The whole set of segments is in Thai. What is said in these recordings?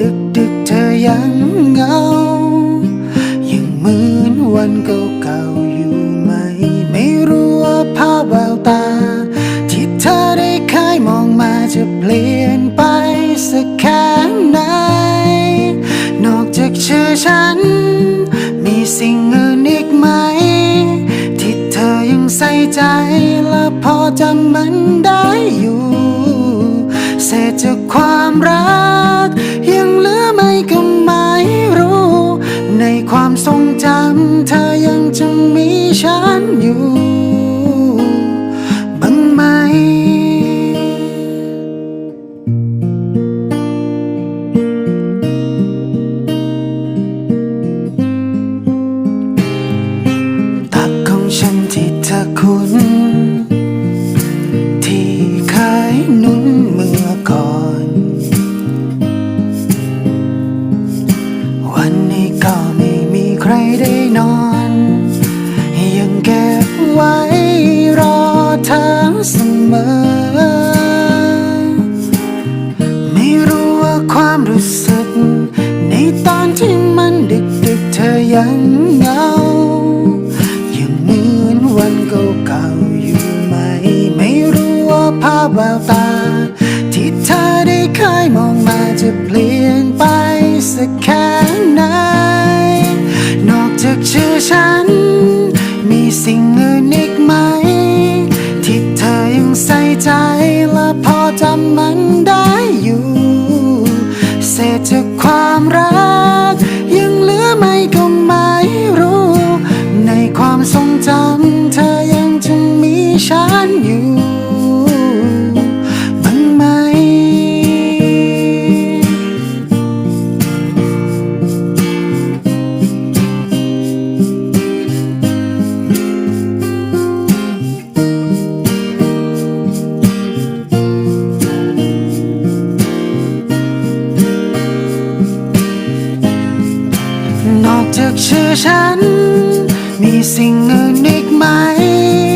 ดึกดึกๆเธอยังเงา ยังเหมือนวันเก่าๆอยู่ไหม ไม่รู้ว่าภาพแววตา ที่เธอได้เคยมองมาจะเปลี่ยนไปสักแค่ไหน นอกจากชื่อฉัน มีสิ่งอื่นอีกไหม ที่เธอยังใส่ใจและพอจำมันได้อยู่ เศษจากความรัก ความทรงจำเธอยังจะมีฉันอยู่ นเก่าๆอยู่ไหม ไม่รู้ว่าภาพแววตา ที่เธอได้เคยมองมาจะเปลี่ยนไปสักแค่ไหน นอกจากชื่อฉัน มีสิ่งอื่นอีกไหม ที่เธอยังใส่ใจและพอจำมันได้อยู่ เศษจากความรัก ฉันอยู่บ้างไหม นอกจากชื่อฉัน มีสิ่งอื่นอีกไหม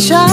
Isha